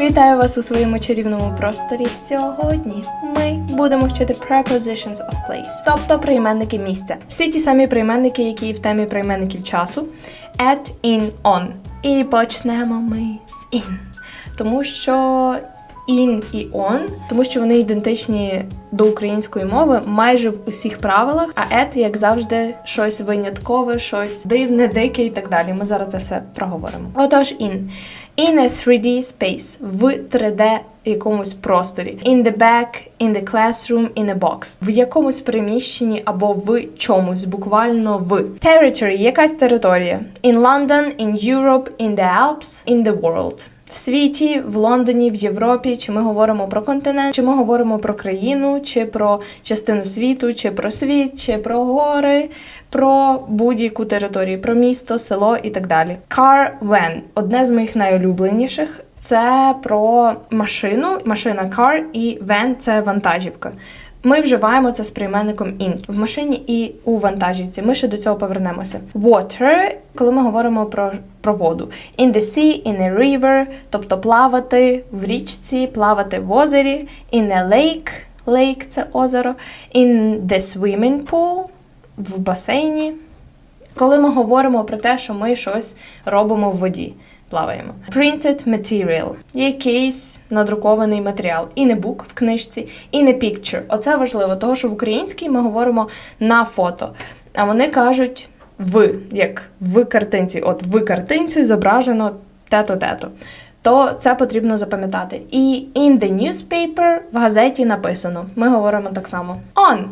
Вітаю вас у своєму чарівному просторі. Сьогодні ми будемо вчити prepositions of place, тобто прийменники місця. Всі ті самі прийменники, які в темі прийменників часу. At, in, on. І почнемо ми з in. Тому що in і on, тому що вони ідентичні до української мови майже в усіх правилах, а at, як завжди, щось виняткове, щось дивне, дике і так далі. Ми зараз це все проговоримо. Отож, in. In a 3D space в 3D якомусь просторі. In the back, in the classroom, in a box. В якомусь приміщенні або в чомусь, буквально в. Territory – якась територія. In London, in Europe, in the Alps, in the world. В світі, в Лондоні, в Європі, чи ми говоримо про континент, чи ми говоримо про країну, чи про частину світу, чи про світ, чи про гори, про будь-яку територію, про місто, село і так далі. Car van – одне з моїх найулюбленіших. Це про машину, машина car і van – це вантажівка. Ми вживаємо це з прийменником in в машині і у вантажівці. Ми ще до цього повернемося. Water, коли ми говоримо про, про воду. In the sea, in a river, тобто плавати в річці, плавати в озері. In a lake, lake – це озеро. In the swimming pool, в басейні. Коли ми говоримо про те, що ми щось робимо в воді. Плаваємо. Printed material. Якийсь надрукований матеріал. І не бук в книжці, і не picture. Оце важливо, тому що в українській ми говоримо на фото. А вони кажуть в, як в картинці. От в картинці зображено те-то-те-то. То це потрібно запам'ятати. І in the newspaper в газеті написано. Ми говоримо так само. On.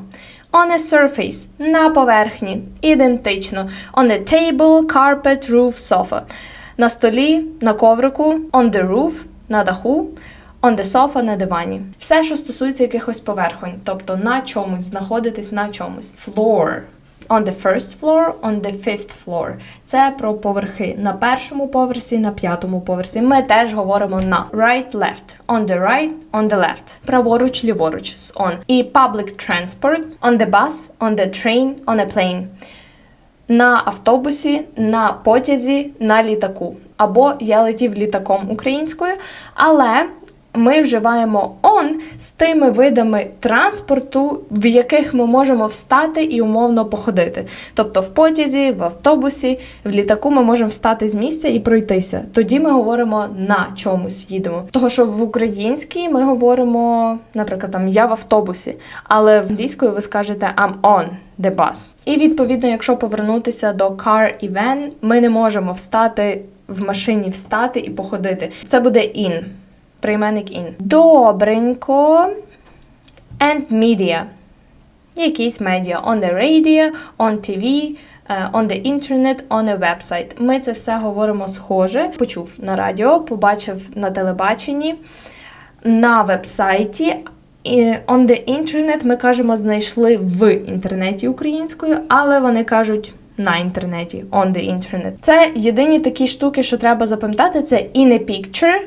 On a surface на поверхні. Ідентично. On a table, carpet, roof, sofa. На столі, на коврику, on the roof, на даху, on the sofa, на дивані. Все, що стосується якихось поверхонь, тобто на чомусь, знаходитись на чомусь. Floor. On the first floor, on the fifth floor. Це про поверхи на першому поверсі, на п'ятому поверсі. Ми теж говоримо на right, left. On the right, on the left. Праворуч, ліворуч з on. І public transport, on the bus, on the train, on a plane на автобусі, на потязі, на літаку. Або я летів літаком українською, але ми вживаємо on з тими видами транспорту, в яких ми можемо встати і умовно походити. Тобто в потязі, в автобусі, в літаку ми можемо встати з місця і пройтися. Тоді ми говоримо на чомусь їдемо. Того, що в українській ми говоримо, наприклад, там я в автобусі, але в англійською ви скажете I'm on the bus. І відповідно, якщо повернутися до car і van, ми не можемо встати в машині, встати і походити. Це буде in. Прийменник in. Добренько. And media. Якісь медіа. On the radio, on TV, е, on the internet, on a website. Ми це все говоримо схоже. Почув на радіо, побачив на телебаченні, на вебсайті. On the internet ми кажемо знайшли в інтернеті українською, але вони кажуть на інтернеті, on the internet. Це єдині такі штуки, що треба запам'ятати: це in a picture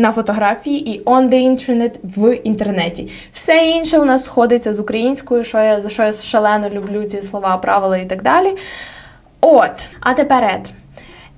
на фотографії і on the internet в інтернеті. Все інше у нас сходиться з українською, що я за що я шалено люблю ці слова, правила і так далі. От, а тепер at.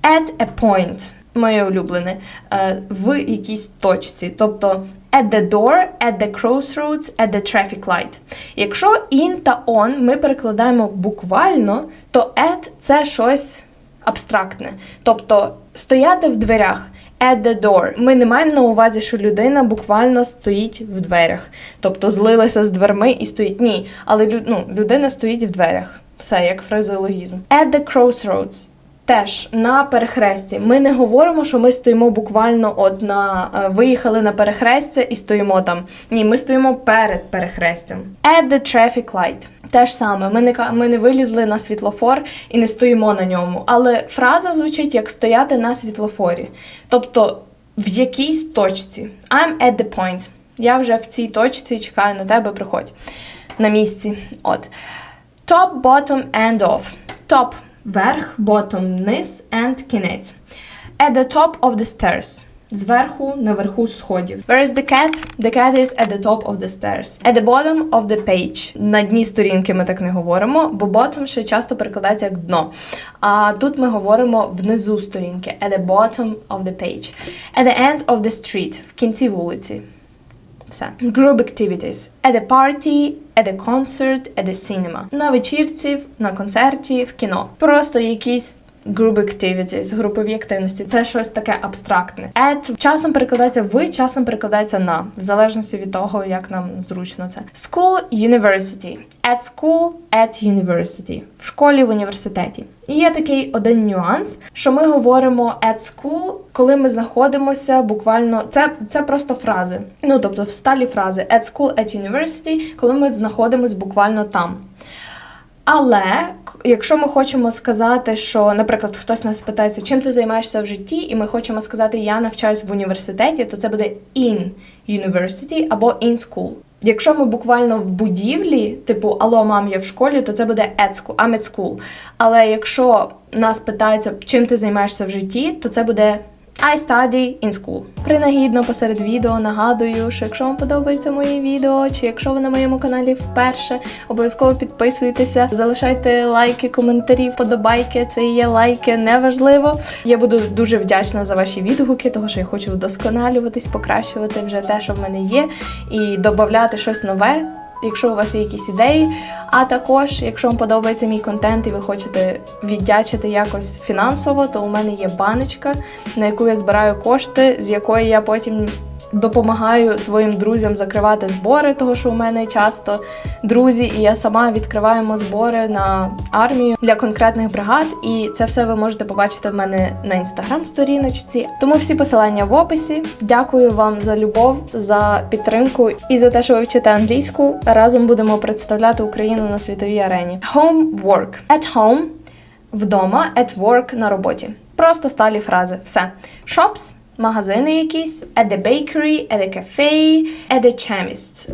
At a point. Моє улюблене, е, в якійсь точці. Тобто at the door, at the crossroads, at the traffic light. Якщо in та on ми перекладаємо буквально, то at це щось абстрактне. Тобто стояти в дверях. At the door. Ми не маємо на увазі, що людина буквально стоїть в дверях. Тобто злилася з дверми і стоїть. Ні, але ну, людина стоїть в дверях. Все як фразеологізм. At the crossroads. Теж на перехресті. Ми не говоримо, що ми стоїмо буквально от на е, виїхали на перехрестя і стоїмо там. Ні, ми стоїмо перед перехрестям. At the traffic light. Те ж саме, ми не ми не вилізли на світлофор і не стоїмо на ньому. Але фраза звучить як стояти на світлофорі. Тобто в якійсь точці. I'm at the point. Я вже в цій точці чекаю на тебе, приходь. На місці. От. Top, bottom, end of. Top – верх, bottom – низ, and – кінець. At the top of the stairs. Зверху, наверху сходів. Where is the cat? The cat is at the top of the stairs. At the bottom of the page. На дні сторінки ми так не говоримо, бо bottom ще часто перекладається як дно. А тут ми говоримо внизу сторінки. At the bottom of the page. At the end of the street. В кінці вулиці. Все. Group activities. At a party, at a concert, at a cinema. На вечірці, на концерті, в кіно. Просто якісь Group activities, групові активності. Це щось таке абстрактне. At часом перекладається в, часом перекладається на, в залежності від того, як нам зручно це. School, university. At school, at university. В школі, в університеті. І є такий один нюанс, що ми говоримо at school, коли ми знаходимося буквально. Це, це просто фрази. Ну, тобто, сталі фрази at school, at university, коли ми знаходимося буквально там. Але якщо ми хочемо сказати, що, наприклад, хтось нас питається, чим ти займаєшся в житті, і ми хочемо сказати, я навчаюсь в університеті, то це буде in university або in school. Якщо ми буквально в будівлі, типу Алло, мам, я в школі, то це буде at school, I'm at school. Але якщо нас питаються, чим ти займаєшся в житті, то це буде I study in school. Принагідно посеред відео нагадую, що якщо вам подобається моє відео, чи якщо ви на моєму каналі вперше, обов'язково підписуйтеся, залишайте лайки, коментарі, вподобайки. Це є лайки, неважливо. Я буду дуже вдячна за ваші відгуки, тому що я хочу вдосконалюватись, покращувати вже те, що в мене є, і додати щось нове якщо у вас є якісь ідеї. А також, якщо вам подобається мій контент і ви хочете віддячити якось фінансово, то у мене є баночка, на яку я збираю кошти, з якої я потім. Допомагаю своїм друзям закривати збори, того що у мене часто друзі, і я сама відкриваємо збори на армію для конкретних бригад. І це все ви можете побачити в мене на інстаграм-сторіночці. Тому всі посилання в описі. Дякую вам за любов, за підтримку і за те, що ви вчите англійську. Разом будемо представляти Україну на світовій арені. Home work. At home вдома, at work на роботі. Просто сталі фрази. Все. Shops магазини якісь, at the bakery, at the cafe, at the chemist.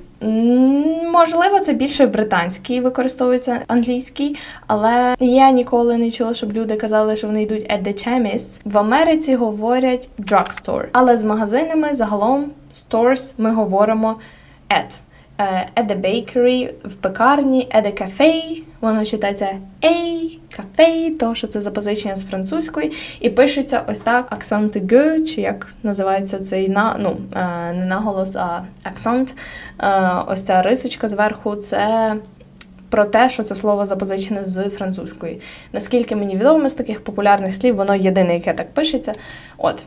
Можливо, це більше в британській використовується англійський, але я ніколи не чула, щоб люди казали, що вони йдуть at the chemist. В Америці говорять drugstore. Але з магазинами загалом stores ми говоримо at. Е, At the bakery, в пекарні, at the cafe, воно читається A, cafe, тому що це запозичення з французької, і пишеться ось так акцент г, чи як називається цей на, ну, е, не наголос, а акцент. Е, Ось ця рисочка зверху, це про те, що це слово запозичене з французької. Наскільки мені відомо з таких популярних слів, воно єдине, яке так пишеться. От.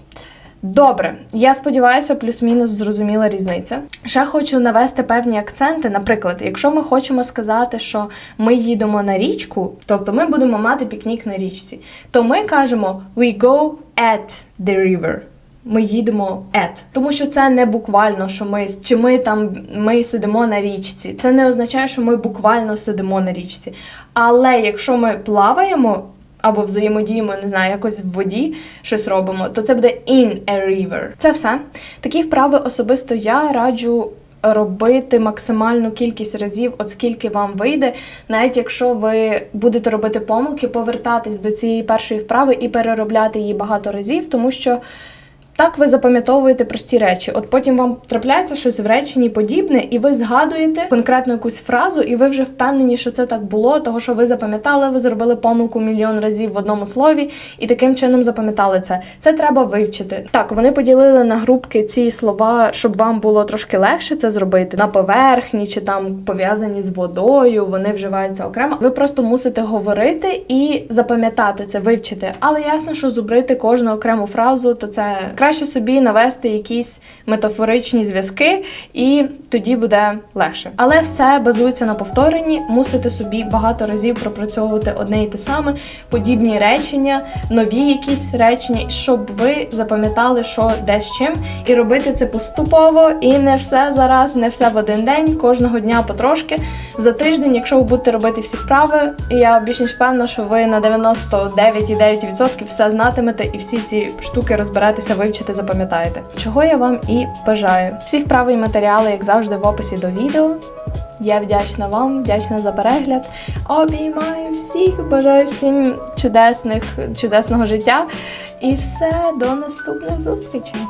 Добре, я сподіваюся, плюс-мінус зрозуміла різниця. Ще хочу навести певні акценти. Наприклад, якщо ми хочемо сказати, що ми їдемо на річку, тобто ми будемо мати пікнік на річці, то ми кажемо we go at the river. Ми їдемо at. Тому що це не буквально, що ми чи ми там ми сидимо на річці. Це не означає, що ми буквально сидимо на річці. Але якщо ми плаваємо або взаємодіємо, не знаю, якось в воді щось робимо, то це буде in a river. Це все. Такі вправи особисто я раджу. Робити максимальну кількість разів, от скільки вам вийде, навіть якщо ви будете робити помилки, повертатись до цієї першої вправи і переробляти її багато разів, тому що так ви запам'ятовуєте прості речі. От потім вам трапляється щось в реченні подібне, і ви згадуєте конкретну якусь фразу, і ви вже впевнені, що це так було, того що ви запам'ятали, ви зробили помилку мільйон разів в одному слові, і таким чином запам'ятали це. Це треба вивчити. Так, вони поділили на групки ці слова, щоб вам було трошки легше це зробити на поверхні чи там пов'язані з водою. Вони вживаються окремо. Ви просто мусите говорити і запам'ятати це, вивчити. Але ясно, що зубрити кожну окрему фразу, то це краще собі навести якісь метафоричні зв'язки, і тоді буде легше. Але все базується на повторенні. Мусите собі багато разів пропрацьовувати одне і те саме, подібні речення, нові якісь речення, щоб ви запам'ятали, що де з чим, і робити це поступово, і не все зараз, не все в один день, кожного дня потрошки. За тиждень, якщо ви будете робити всі вправи, я більш ніж впевнена, що ви на 99,9% все знатимете і всі ці штуки розберетеся, вивчите, запам'ятаєте. Чого я вам і бажаю. Всі вправи і матеріали, як завжди, в описі до відео. Я вдячна вам, вдячна за перегляд. Обіймаю всіх, бажаю всім чудесних, чудесного життя. І все, до наступних зустрічей.